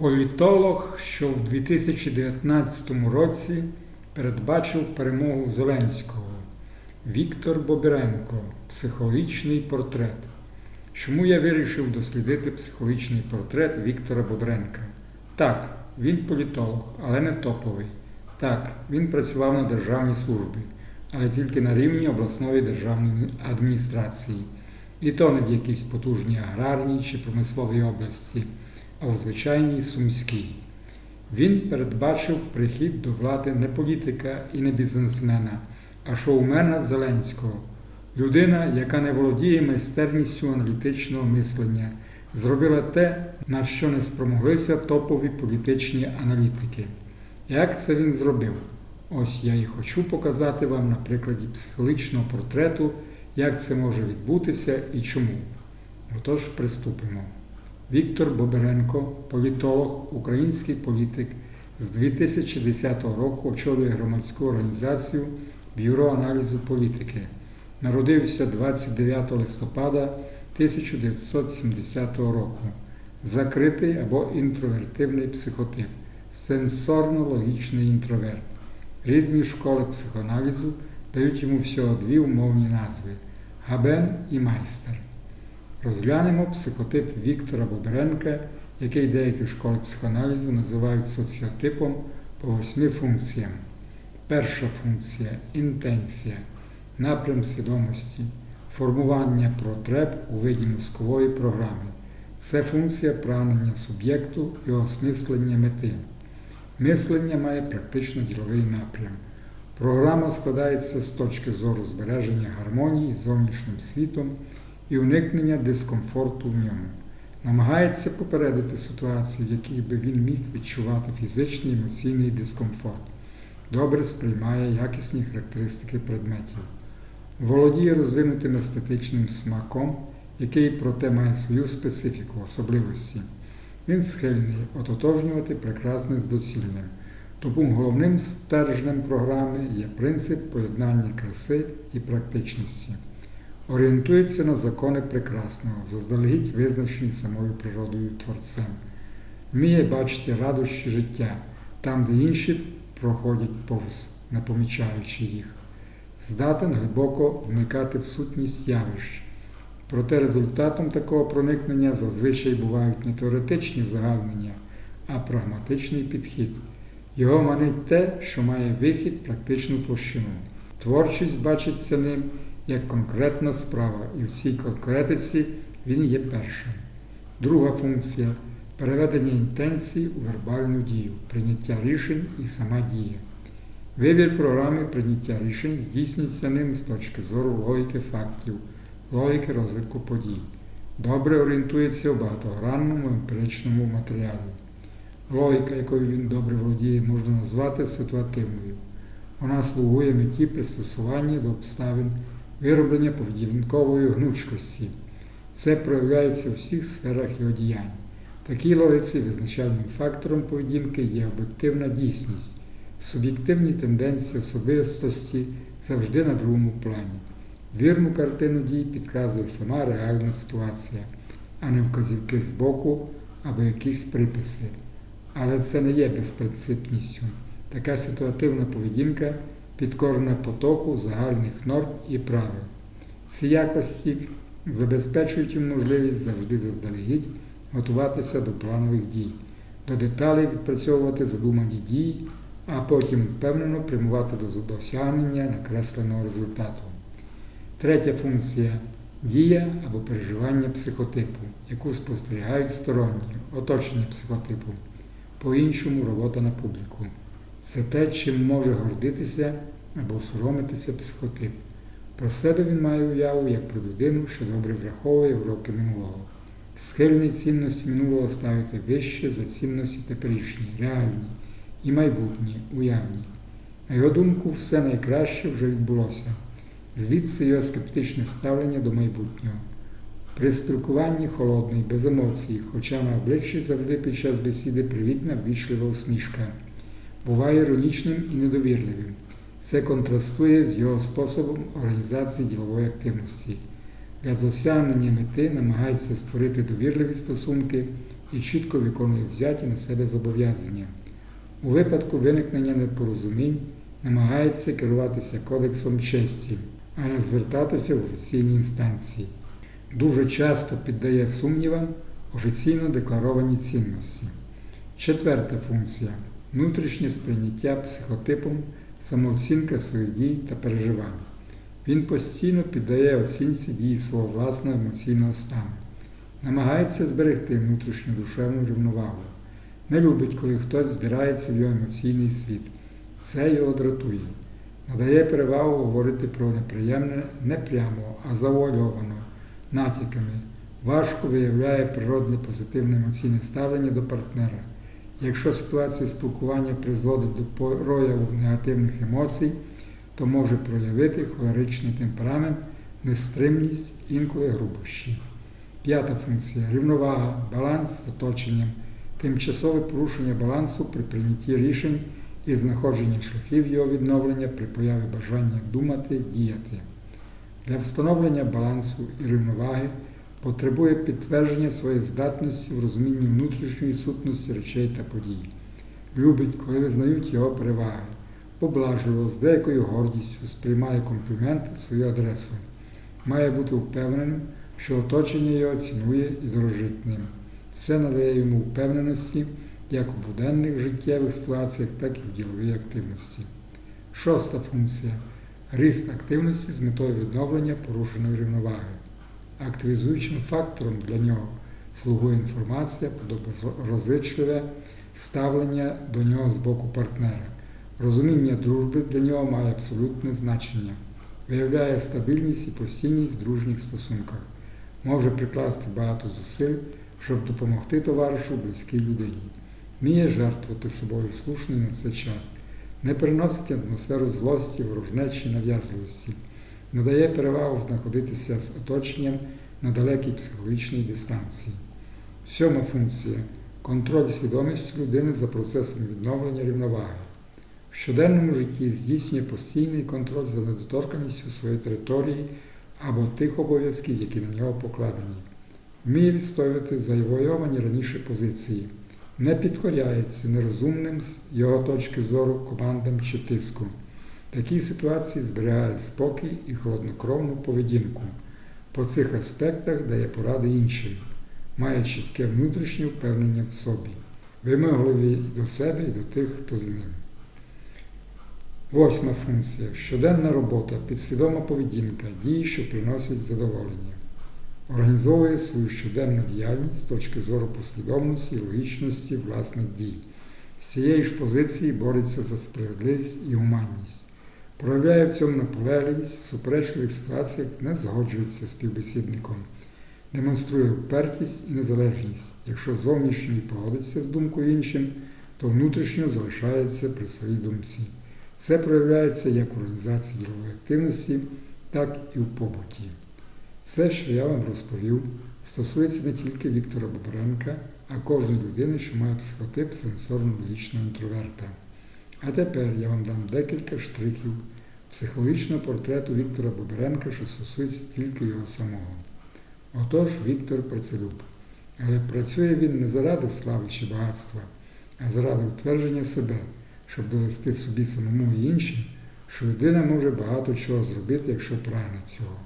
Політолог, що в 2019 році передбачив перемогу Зеленського. Віктор Бобіренко. Психологічний портрет. Чому я вирішив дослідити психологічний портрет Віктора Бобренка? Так, він політолог, але не топовий. Так, він працював на державній службі, але тільки на рівні обласної державної адміністрації. І то не в якійсь потужній аграрній чи промисловій області, а в звичайній сумській. Він передбачив прихід до влади не політика і не бізнесмена, а шоумена Зеленського, людина, яка не володіє майстерністю аналітичного мислення, зробила те, на що не спромоглися топові політичні аналітики. Як це він зробив? Ось я і хочу показати вам на прикладі психологічного портрету, як це може відбутися і чому. Отож, приступимо. Віктор Боберенко, політолог, український політик, з 2010 року очолює громадську організацію Бюро аналізу політики. Народився 29 листопада 1970 року. Закритий або інтровертивний психотип, сенсорно-логічний інтроверт. Різні школи психоаналізу дають йому всього дві умовні назви Габен і майстер. Розглянемо психотип Віктора Бобренка, який деякі школи психоаналізу називають соціотипом по восьми функціям. Перша функція інтенція, напрям свідомості, формування потреб у виді мозкової програми. Це функція прагнення суб'єкту і осмислення мети. Мислення має практично діловий напрям. Програма складається з точки зору збереження гармонії з зовнішнім світом і уникнення дискомфорту в ньому. Намагається попередити ситуації, в яких би він міг відчувати фізичний емоційний дискомфорт. Добре сприймає якісні характеристики предметів. Володіє розвинутим естетичним смаком, який проте має свою специфіку, особливості. Він схильний ототожнювати прекрасне з доцільним. Тому головним стержнем програми є принцип поєднання краси і практичності. Орієнтується на закони прекрасного, заздалегідь визначені самою природою творцем. Вміє бачити радощі життя там, де інші проходять повз, не помічаючи їх. Здатен глибоко вникати в сутність явищ. Проте результатом такого проникнення зазвичай бувають не теоретичні узагальнення, а прагматичний підхід. Його манить те, що має вихід практичну площину. Творчість бачиться ним як конкретна справа, і в цій конкретиці він є першим. Друга функція переведення інтенцій у вербальну дію, прийняття рішень і сама дія. Вибір програми прийняття рішень здійснюється ним з точки зору логіки фактів, логіки розвитку подій. Добре орієнтується в багатогранному емпіричному матеріалі. Логіка, якою він добре володіє, можна назвати ситуативною. Вона слугує меті пристосування до обставин вироблення поведінкової гнучкості. Це проявляється у всіх сферах його діянь. В такій логіці визначальним фактором поведінки є об'єктивна дійсність, суб'єктивні тенденції особистості завжди на другому плані. Вірну картину дій підказує сама реальна ситуація, а не вказівки з боку або якісь приписи. Але це не є безпринципністю. Така ситуативна поведінка підкорена потоку загальних норм і правил. Ці якості забезпечують їм можливість завжди заздалегідь готуватися до планових дій, до деталей відпрацьовувати задумані дії, а потім впевнено прямувати до досягнення накресленого результату. Третя функція дія або переживання психотипу, яку спостерігають сторонні, оточення психотипу, по-іншому робота на публіку. Це те, чим може гордитися або соромитися психотип. Про себе він має уяву як про людину, що добре враховує уроки минулого. Схильний цінності минулого ставити вище за цінності теперішні, реальні і майбутні, уявні. На його думку, все найкраще вже відбулося. Звідси його скептичне ставлення до майбутнього. При спілкуванні холодний, без емоцій, хоча на обличчі завжди під час бесіди привітна ввічлива усмішка. Буває іронічним і недовірливим. Це контрастує з його способом організації ділової активності. Для досягнення мети намагається створити довірливі стосунки і чітко виконує взяті на себе зобов'язання. У випадку виникнення непорозумінь намагається керуватися кодексом честі, а не звертатися в офіційні інстанції. Дуже часто піддає сумнівам офіційно декларовані цінності. Четверта функція внутрішнє сприйняття психотипом, самооцінка своїх дій та переживань. Він постійно піддає оцінці дій свого власного емоційного стану, намагається зберегти внутрішню душевну рівновагу. Не любить, коли хтось вдирається в його емоційний світ. Це його дратує. Надає перевагу говорити про неприємне не прямо, а завуальовано, натяками. Важко виявляє природне позитивне емоційне ставлення до партнера. Якщо ситуація спілкування призводить до прояву негативних емоцій, то може проявити холеричний темперамент, нестримність, інколи грубощі. П'ята функція рівновага, баланс з оточенням, тимчасове порушення балансу при прийнятті рішень і знаходження шляхів його відновлення при появі бажання думати, діяти. Для встановлення балансу і рівноваги потребує підтвердження своєї здатності в розумінні внутрішньої сутності речей та подій. Любить, коли визнають його переваги, поблажливо, з деякою гордістю сприймає компліменти в свою адресу. Має бути впевненим, що оточення його цінує і дорожить ним. Це надає йому впевненості як у буденних життєвих ситуаціях, так і в діловій активності. Шоста функція ріст активності з метою відновлення порушеної рівноваги. Активізуючим фактором для нього слугує інформація подоброзичливе ставлення до нього з боку партнера. Розуміння дружби для нього має абсолютне значення, виявляє стабільність і постійність в дружніх стосунках, може прикласти багато зусиль, щоб допомогти товаришу близькій людині, вміє жертвувати собою слушний на цей час, не переносить атмосферу злості, ворожнечі, нав'язливості, надає перевагу знаходитися з оточенням на далекій психологічній дистанції. Сьома функція контроль свідомості людини за процесом відновлення рівноваги. В щоденному житті здійснює постійний контроль за недоторканістю своєї території або тих обов'язків, які на нього покладені. Вміє відстоювати завойовані раніше позиції, не підкоряється нерозумним з його точки зору командам чи тиску. В такій ситуації зберігає спокій і холоднокровну поведінку. По цих аспектах дає поради іншим, має чітке внутрішнє впевнення в собі, вимогливі до себе і до тих, хто з ним. Восьма функція щоденна робота, підсвідома поведінка, дії, що приносять задоволення. Організовує свою щоденну діяльність з точки зору послідовності і логічності власних дій. З цієї ж позиції бореться за справедливість і гуманність. Проявляє в цьому наполегливість, суперечливих ситуаціях не згоджується з співбесідником, демонструє впертість і незалежність. Якщо зовнішньо і погодиться з думкою іншим, то внутрішньо залишається при своїй думці. Це проявляється як в організації ділової активності, так і в побуті. Це, що я вам розповів, стосується не тільки Віктора Бобренка, а кожної людини, що має психотип сенсорно-логічного інтроверта. А тепер я вам дам декілька штрихів психологічного портрету Віктора Бобренка, що стосується тільки його самого. Отож, Віктор працелюб. Але працює він не заради слави чи багатства, а заради утвердження себе, щоб довести собі самому і іншим, що людина може багато чого зробити, якщо прагне цього.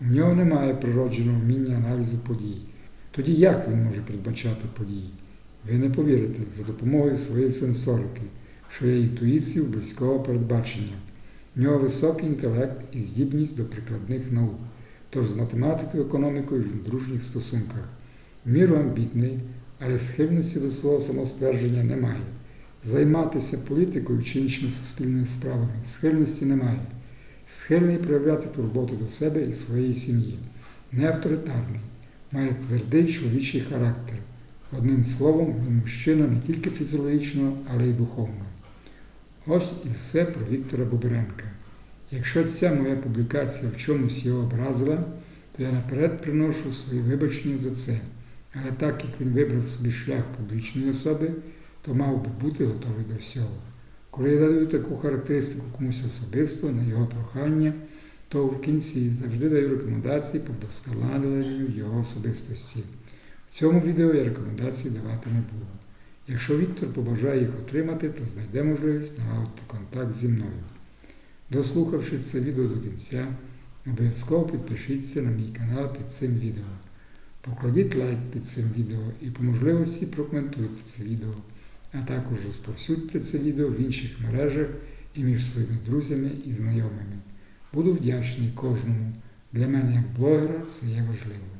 У нього немає природженого вміння аналізу подій. Тоді як він може передбачати події? Ви не повірите за допомогою своєї сенсорики, що є інтуїцією близького передбачення. В нього високий інтелект і здібність до прикладних наук. Тож з математикою, економікою він в дружніх стосунках. Міру амбітний, але схильності до свого самоствердження немає. Займатися політикою чи іншими суспільними справами схильності немає. Схильний проявляти турботу до себе і своєї сім'ї. Не авторитарний, має твердий чоловічий характер. Одним словом, він мужчина не тільки фізіологічно, але й духовно. Ось і все про Віктора Бобренка. Якщо ця моя публікація в чомусь його образила, то я наперед приношу свої вибачення за це. Але так як він вибрав собі шлях публічної особи, то мав би бути готовий до всього. Коли я даю таку характеристику комусь особисто на його прохання, то в кінці завжди даю рекомендації по вдосконаленню його особистості. В цьому відео я рекомендацій давати не буду. Якщо Віктор побажає їх отримати, то знайде можливість налагодити контакт зі мною. Дослухавши це відео до кінця, обов'язково підпишіться на мій канал під цим відео. Покладіть лайк під цим відео і по можливості прокоментуйте це відео, а також розповсюдьте це відео в інших мережах і між своїми друзями і знайомими. Буду вдячний кожному. Для мене як блогера це є важливо.